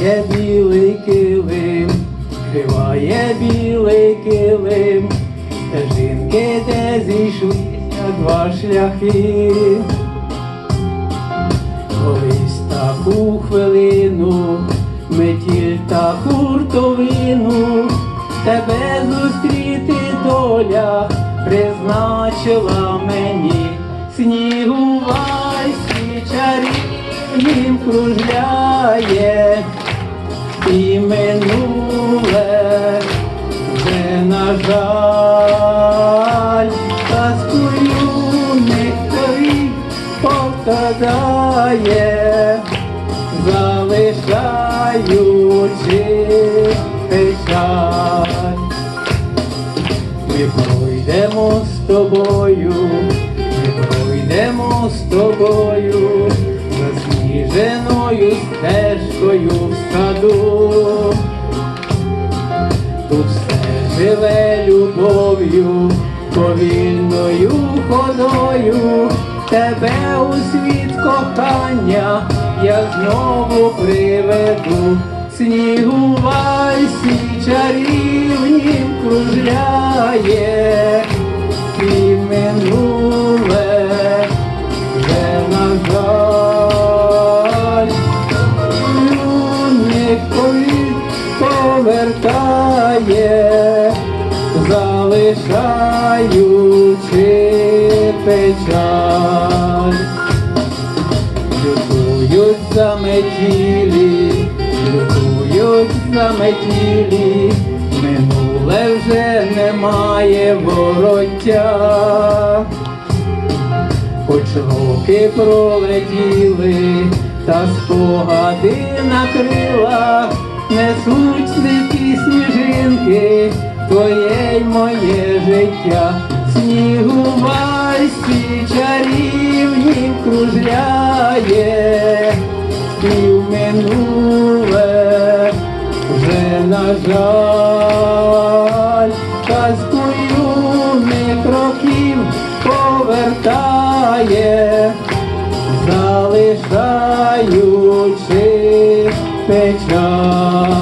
Криває білий килим, криває білий килим, та жінки, де зійшлися два шляхи, колись таку хвилину, метіль та хуртовину, тебе зустріти доля призначила мені, снігувай свій він кружляє і минуле вже, на жаль, казкою ніхто повтадає, залишаючи печаль. Ми пройдемо з тобою, ми пройдемо з тобою, засніженою стежкою в. Тут все живе любов'ю, повільною ходою, тебе у світ кохання я знову приведу, снігувайся чарівнім кружляє, повертає, залишаючи печаль. Лютують заметілі, лютують заметілі, минуле вже немає вороття. Хоч роки пролетіли, та спогади на крилах сніжинки, твоє й моє життя, снігувайські чарівні кружляє, і в минуле вже на жаль, казкою не кроків повертає, залишаючи печаль.